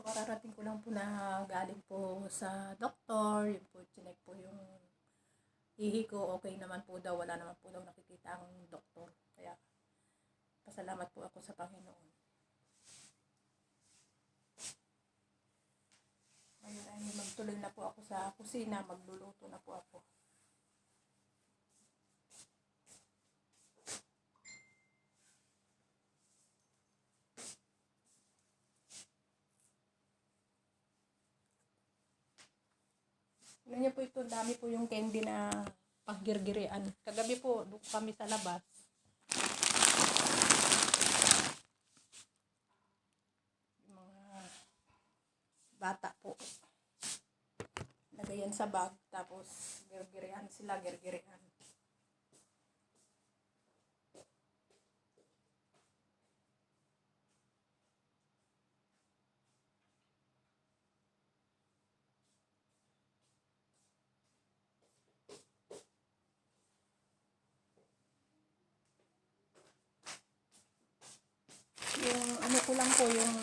po, kararating ko lang po na galing po sa doktor. Yun po, chinek po yung hihi ko. Okay naman po daw. Wala naman po daw nakikita ang doktor. Kaya, pasalamat po ako sa Panginoon. Ngayon ay magtuloy na po ako sa kusina. Magluluto na po ako. Ano niyo po ito, dami po yung candy na paggirgirian. Kagabi po, doon kami sa labas. Yung mga bata po. Lagayan sa bag, tapos girgirian sila, girgirian. Yung ano ko lang po, yung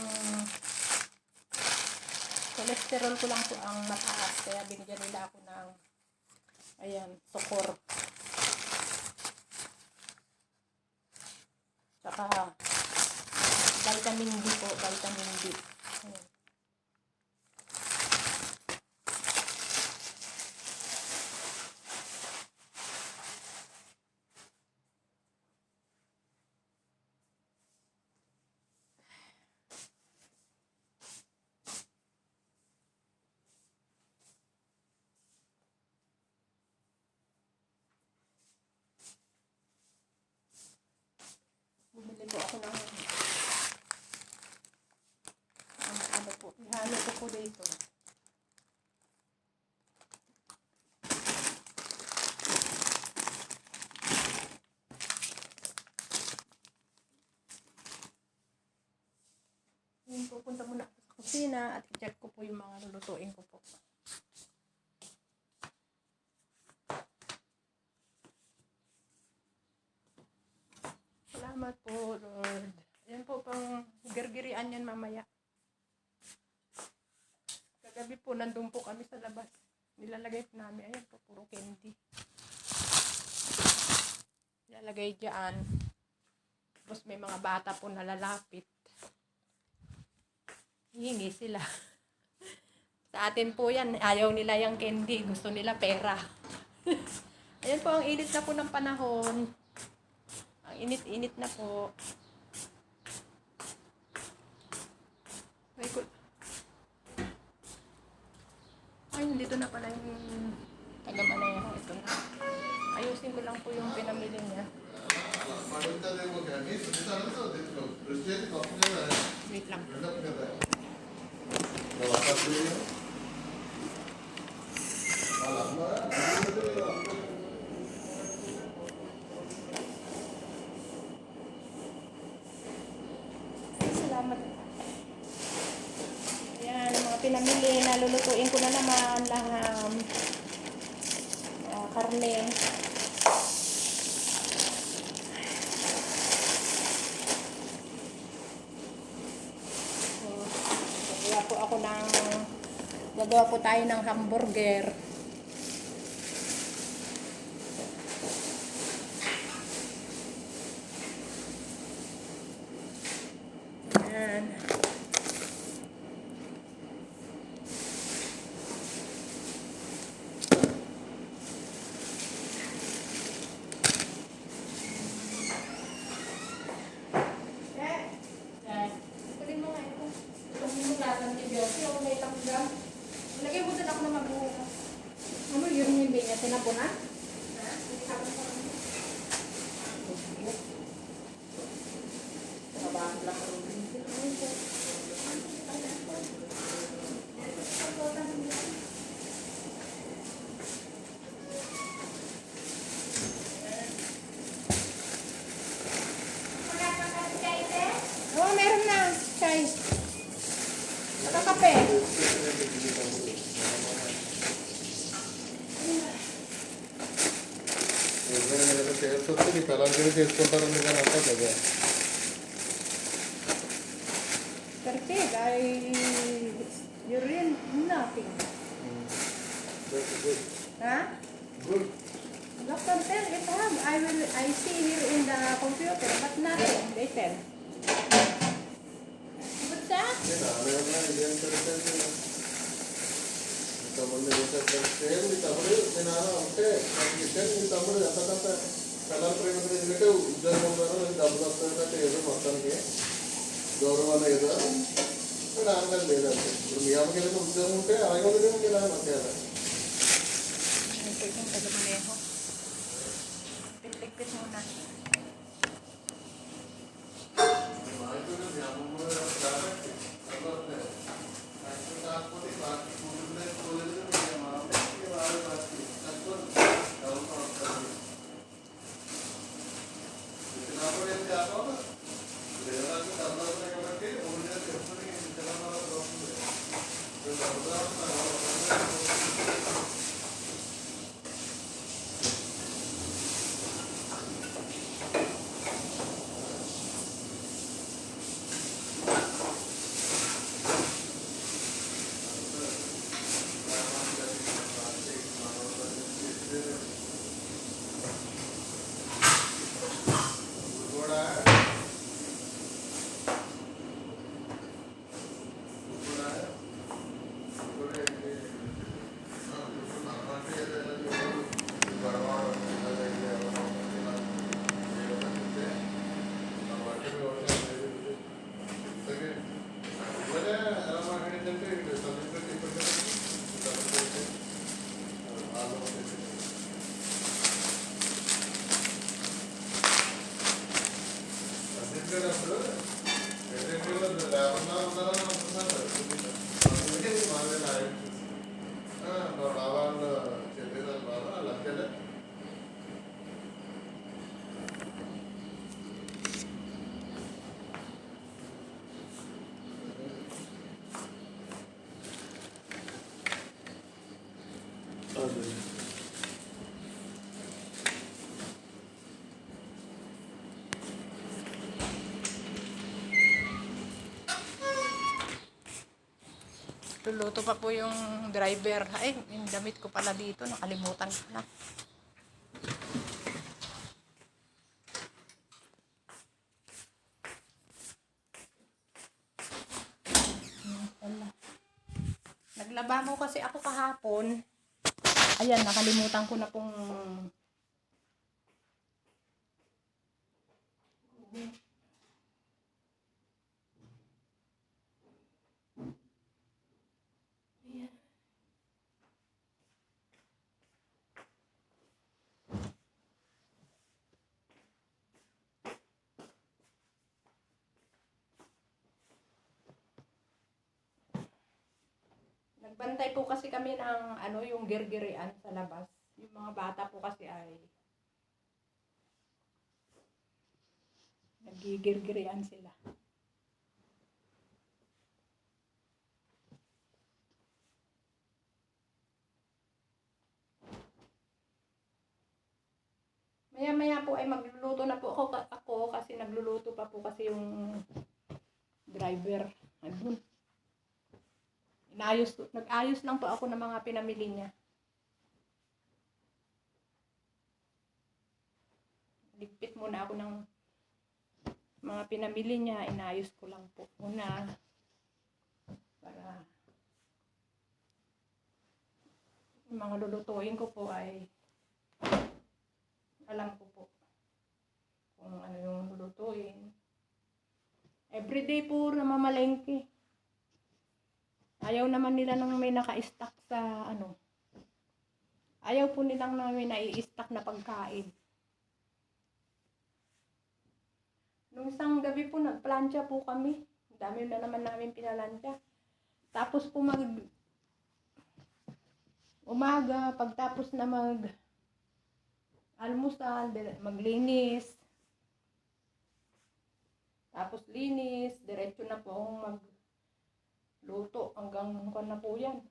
cholesterol ko lang po ang mataas. Kaya binigyan nila ako ng, ayan, sukor. Tsaka, vitamin D po, vitamin D. Ayan. Bumili po ako ng ang ano po, ihalo ko po dito. Yun, pupunta muna ako sa kusina at i-check ko po yung mga lulutuin ko po. Salamat po, Lord. Yan po pang gergirian yan mamaya. Kagabi po, nandun po kami sa labas. Nilalagay po namin. Ayan po, puro candy. Nilalagay dyan. Tapos may mga bata po nalalapit. Hihingi sila. sa atin po yan, ayaw nila yung candy. Gusto nila pera. Ayan po, ang init na po ng panahon. Ang init-init na po. Ay, ko... Ay, dito na pala yung tagamanay ko ito. Ayusin ko lang po yung pinamili niya. Wait lang. Nalulutuin ko na naman laham. Uh, karne. So, Gagawa po ako ng gagawa po tayo ng hamburger. నీ పిల్లలకి చేసుకుంటారని కానీ అంటారు కదా Pero negative. I, urine, nothing. That's good. Ha? Good. Doctor tell it have. I will, I see here in the computer, but nothing. They tell. What's that? నేను ఆమె ఇదేం పెడతాను ఇంతమంది సేమ్ మీ తమ్ముడు మీ నాన్న ఉంటే నాకు ఇచ్చాను మీ తమ్ముడు ఎంత కళల ఎందుకంటే ఉద్యోగం ద్వారా డబ్బులు వస్తాయి అంటే ఏదో మొత్తానికి. గౌరవాలు ఏదో ఆనందం లేదంటే ఇప్పుడు మీ అమ్మకి ఉద్యోగం ఉంటే అలాగే ఉంటుంది నాకు Luluto pa po yung driver. Ay, yung damit ko pala dito. Nakalimutan ko na. Naglaba mo kasi ako kahapon. Ayan, nakalimutan ko na pong Nagbantay po kasi kami ng ano yung girgirian sa labas. Yung mga bata po kasi ay nagigirgirian sila. Maya-maya po ay magluluto na po ako, ako kasi nagluluto pa po kasi yung driver. Ayun. Inayos, nag-ayos lang po ako ng mga pinamili niya. Ligpit muna ako ng mga pinamili niya. Inayos ko lang po muna. Para yung mga lulutuin ko po ay alam ko po kung ano yung lulutuin. Everyday po namamalengke. Ayaw naman nila nang may naka-stack sa ano. Ayaw po nilang na may nai-stack na pagkain. Nung isang gabi po, nagplantya po kami. Dami na naman namin pinalantya. Tapos po mag umaga, pagtapos na mag almusal, maglinis. Tapos linis, diretso na po akong mag luto hanggang ano ka na po yan.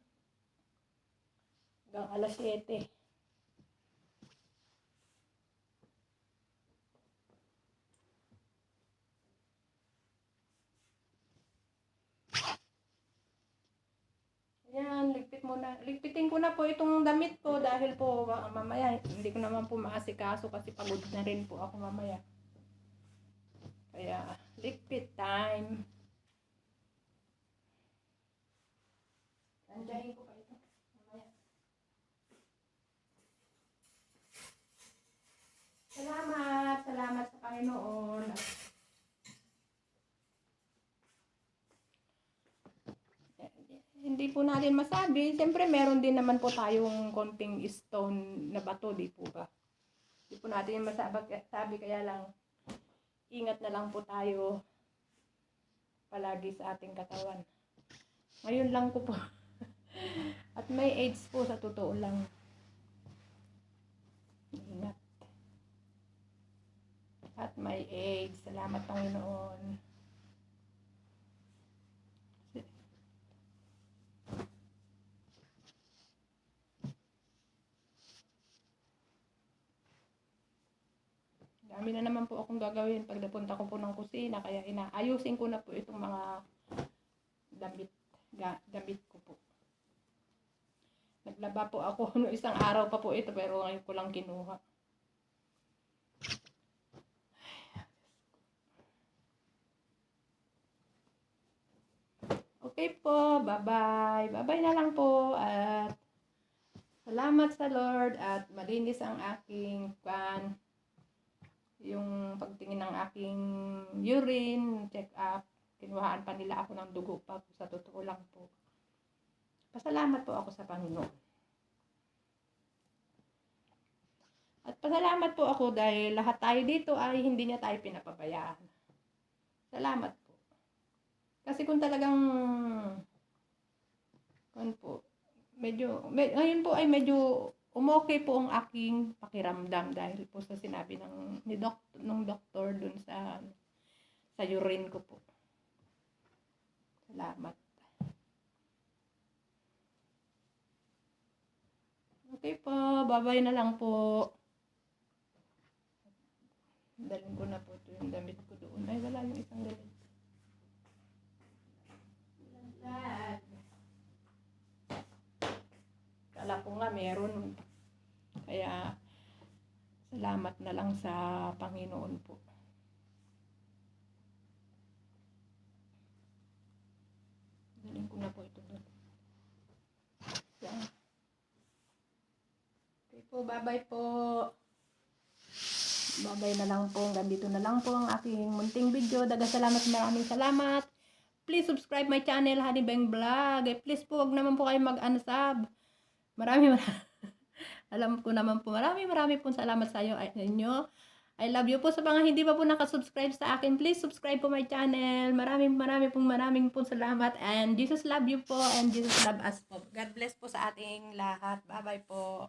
Hanggang alas 7. Yan, ligpit mo na. Ligpitin ko na po itong damit ko dahil po ah, mamaya hindi ko naman po maasikaso kasi pagod na rin po ako mamaya. Kaya, ligpit time. Nandiyahin ko pa ito. Mamaya. Salamat, salamat sa Panginoon. Hindi po natin masabi. Siyempre, meron din naman po tayong konting stone na bato, di po ba? Hindi po natin masabi, sabi kaya lang, ingat na lang po tayo palagi sa ating katawan. Ngayon lang ko po. At may AIDS po sa totoo lang. Ingat. At may AIDS. Salamat Panginoon. Dami na naman po akong gagawin pag napunta ko po ng kusina. Kaya inaayusin ko na po itong mga damit, damit ko po. Naglaba po ako no isang araw pa po ito pero ngayon ko lang kinuha. Okay po, bye-bye. Bye-bye na lang po at salamat sa Lord at malinis ang aking pan yung pagtingin ng aking urine, check up, kinuhaan pa nila ako ng dugo pa sa totoo lang po. Pasalamat po ako sa Panginoon. At pasalamat po ako dahil lahat tayo dito ay hindi niya tayo pinapabayaan. Salamat po. Kasi kung talagang kung po, medyo, med, ngayon po ay medyo umokay po ang aking pakiramdam dahil po sa sinabi ng ni doc, nung doktor dun sa sa urine ko po. Salamat. Okay po, babay na lang po. Dalhin ko na po ito yung damit ko doon. Ay, wala yung isang damit. Kala ko nga meron. Kaya, salamat na lang sa Panginoon po. Dalhin ko na po ito doon. Yan. Okay po, bye-bye po. Bye-bye na lang po. Hanggang dito na lang po ang aking munting video. Daga salamat, maraming salamat. Please subscribe my channel, Honey Bang Vlog. Eh, please po, wag naman po kayo mag-unsub. Marami, marami. Alam ko naman po, marami, marami pong salamat sa iyo, inyo. I love you po sa mga hindi pa po nakasubscribe sa akin. Please subscribe po my channel. Maraming, marami pong maraming pong salamat. And Jesus love you po and Jesus love us po. God bless po sa ating lahat. Bye-bye po.